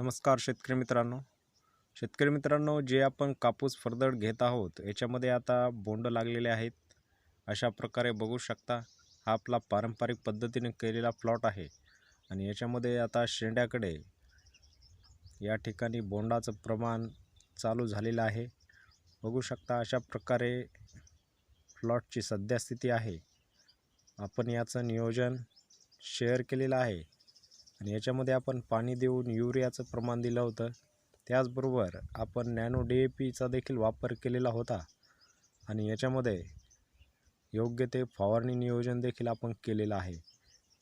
नमस्कार शेतकरी मित्रांनो. शेतकरी मित्रांनो जे आपण कापूस फरदड घेत आहोत याच्यामध्ये आता बोंड लागलेले आहेत. अशा प्रकारे बघू शकता हा आपला पारंपरिक पद्धतीने केलेला प्लॉट आहे. आणि याच्यामध्ये आता शेंड्याकडे या ठिकाणी बोंडाचं प्रमाण चालू झालेलं आहे. बघू शकता अशा प्रकारे प्लॉटची सध्या स्थिती आहे. आपण याचं नियोजन शेअर केलेलं आहे. आणि याच्यामध्ये आपण पाणी देऊन युरियाचं प्रमाण दिलं होतं. त्याचबरोबर आपण नॅनो डी ए पीचा देखील वापर केलेला होता. आणि याच्यामध्ये योग्य ते फवारणी नियोजन देखील आपण केलेलं आहे.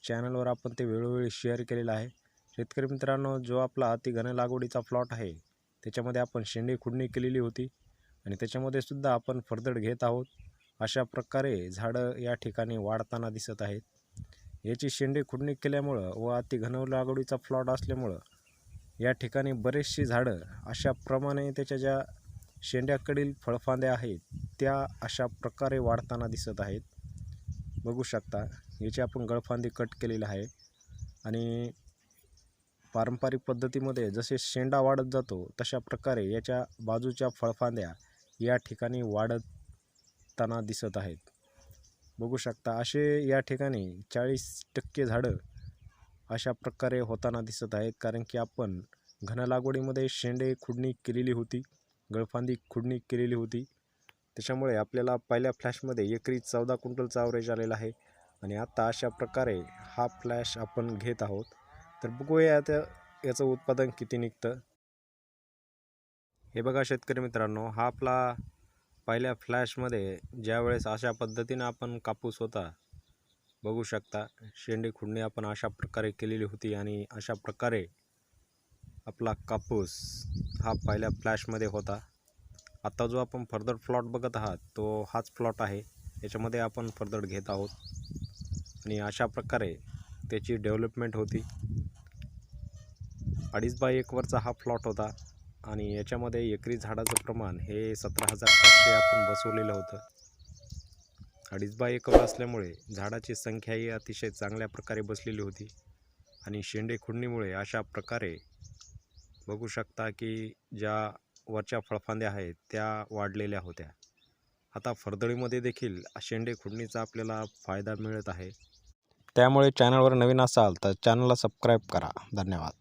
चॅनलवर आपण ते वेळोवेळी शेअर केलेलं आहे. शेतकरी मित्रांनो जो आपला अति घन लागवडीचा प्लॉट आहे त्याच्यामध्ये आपण शेंडी खुडणी केलेली होती आणि त्याच्यामध्ये सुद्धा आपण फरदड घेत आहोत. अशा प्रकारे झाडं या ठिकाणी वाढताना दिसत आहेत. याची शेंडी खुडणी केल्यामुळं व अति घनव लागवडीचा प्लॉट असल्यामुळं या ठिकाणी बरेचशी झाडं अशा प्रमाणे त्याच्या ज्या शेंड्याकडील फळफांद्या आहेत त्या अशा प्रकारे वाढताना दिसत आहेत. बघू शकता याची आपण गळफांदी कट केलेली आहे आणि पारंपरिक पद्धतीमध्ये जसे शेंडा वाढत जातो तशा प्रकारे याच्या बाजूच्या फळफांद्या या ठिकाणी वाढताना दिसत आहेत. बघू शकता. असे या ठिकाणी चाळीस टक्के झाडं अशा प्रकारे होताना दिसत आहेत. कारण की आपण घन लागवडीमध्ये शेंडे खुडणी केलेली होती. गळफांदी खुडणी केलेली होती. त्याच्यामुळे आपल्याला पहिल्या फ्लॅशमध्ये एकरी चौदा क्विंटलचा ॲव्हरेज आलेला आहे. आणि आत्ता अशा प्रकारे हा फ्लॅश आपण घेत आहोत. तर बघूया आता याचं उत्पादन किती निघतं. हे बघा शेतकरी मित्रांनो हा आपला पहिल्या फ्लॅशमध्ये ज्यावेळेस अशा पद्धतीनं आपण कापूस होता बघू शकता शेंडी खुडणी आपण अशा प्रकारे केलेली होती आणि अशा प्रकारे आपला कापूस हा पहिल्या फ्लॅशमध्ये होता. आता जो आपण फर्दर प्लॉट बघत आहात तो हाच प्लॉट आहे. याच्यामध्ये आपण फर्दर घेत आहोत. आणि अशा प्रकारे त्याची डेव्हलपमेंट होती. अडीच बाय एकवरचा हा प्लॉट होता. आणि याच्यामध्ये एकरी झाडाचं प्रमाण हे सतरा हजार पाचशे आपण बसवलेलं होतं. अडीच बाय एकर असल्यामुळे झाडाची संख्याही अतिशय चांगल्या प्रकारे बसलेली होती. आणि शेंडे खुडणीमुळे अशा प्रकारे बघू शकता की ज्या वरच्या फळफांद्या आहेत त्या वाढलेल्या होत्या. आता फरदळीमध्ये देखील शेंडे खुडणीचा आपल्याला फायदा मिळत आहे. त्यामुळे चॅनलवर नवीन असाल तर चॅनलला सबस्क्राईब करा. धन्यवाद.